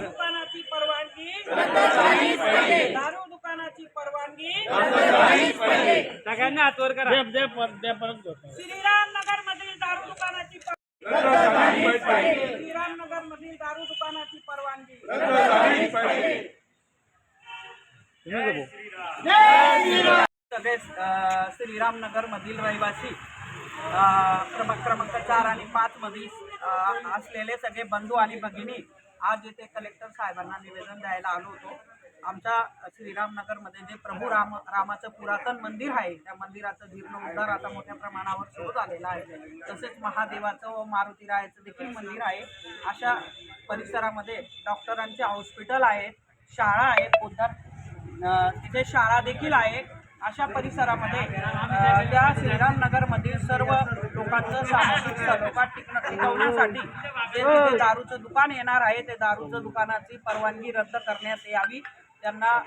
दुकानाची परवानगी. दारू दुकानाची परवानगी. सगळ्यांना हातवर करा. श्रीराम नगर मधील दारू दुकानाची श्रीराम नगर मधील दारू दुकानाची परवानगी. सगळे अ, श्रीरामनगर मधील रहिवासी क्रमांक क्रमांक चार आणि पाच मधील असलेले सगळे बंधू आणि भगिनी आज येथे कलेक्टर साहेबांना निवेदन द्यायला आलो होतो. आमच्या श्रीरामनगरमध्ये जे प्रभू राम रामाचं पुरातन मंदिर आहे त्या मंदिराचं जीर्णोद्धार आता मोठ्या प्रमाणावर सुरू झालेला आहे. तसेच महादेवाचं व मारुतीरायाचं देखील मंदिर आहे. अशा परिसरामध्ये डॉक्टरांचे हॉस्पिटल आहेत शाळा आहेत उद्धार तिथे शाळा देखील आहे. अशा परिसरामध्ये त्या श्रीरामनगरमधील सर्व लोकांचं सामाजिक सलोखा टिकणं टिकवण्यासाठी जे तिथे दारूचं दुकान येणार आहे ते दारूचं दुकानाची परवानगी रद्द करण्यात यावी. त्यांना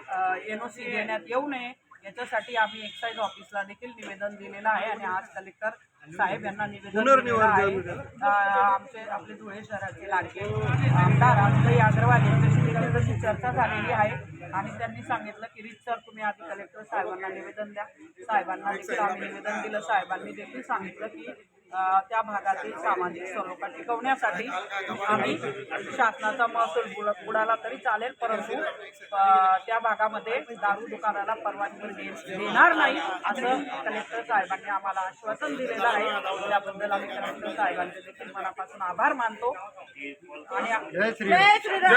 एन ओ सी देण्यात येऊ नये. याच्यासाठी आम्ही एक्साईज ऑफिसला देखील निवेदन दिलेलं आहे आणि आज कलेक्टर साहेब यांना निवेदन दिलेलं आहे. आमचे आपले धुळे शहराचे लाडके आमदार अजय अग्रवाल यांच्याशी चर्चा झालेली आहे. आणि त्यांनी सांगितलं की रीत सर तुम्ही आधी कलेक्टर साहेबांना निवेदन द्या. साहेबांना देखील आम्ही निवेदन दिलं. साहेबांनी देखील सांगितलं की त्या भागातील सामाजिक सलोखा टिकवण्यासाठी आम्ही शासनाचा महसूल बुड- बुडाला तरी चालेल परंतु त्या भागामध्ये दारू दुकानाला परवानगी दे- देणार नाही असं कलेक्टर साहेबांनी आम्हाला आश्वासन दिलेलं आहे. त्याबद्दल आम्ही कलेक्टर साहेबांचे देखील मनापासून आभार मानतो. आणि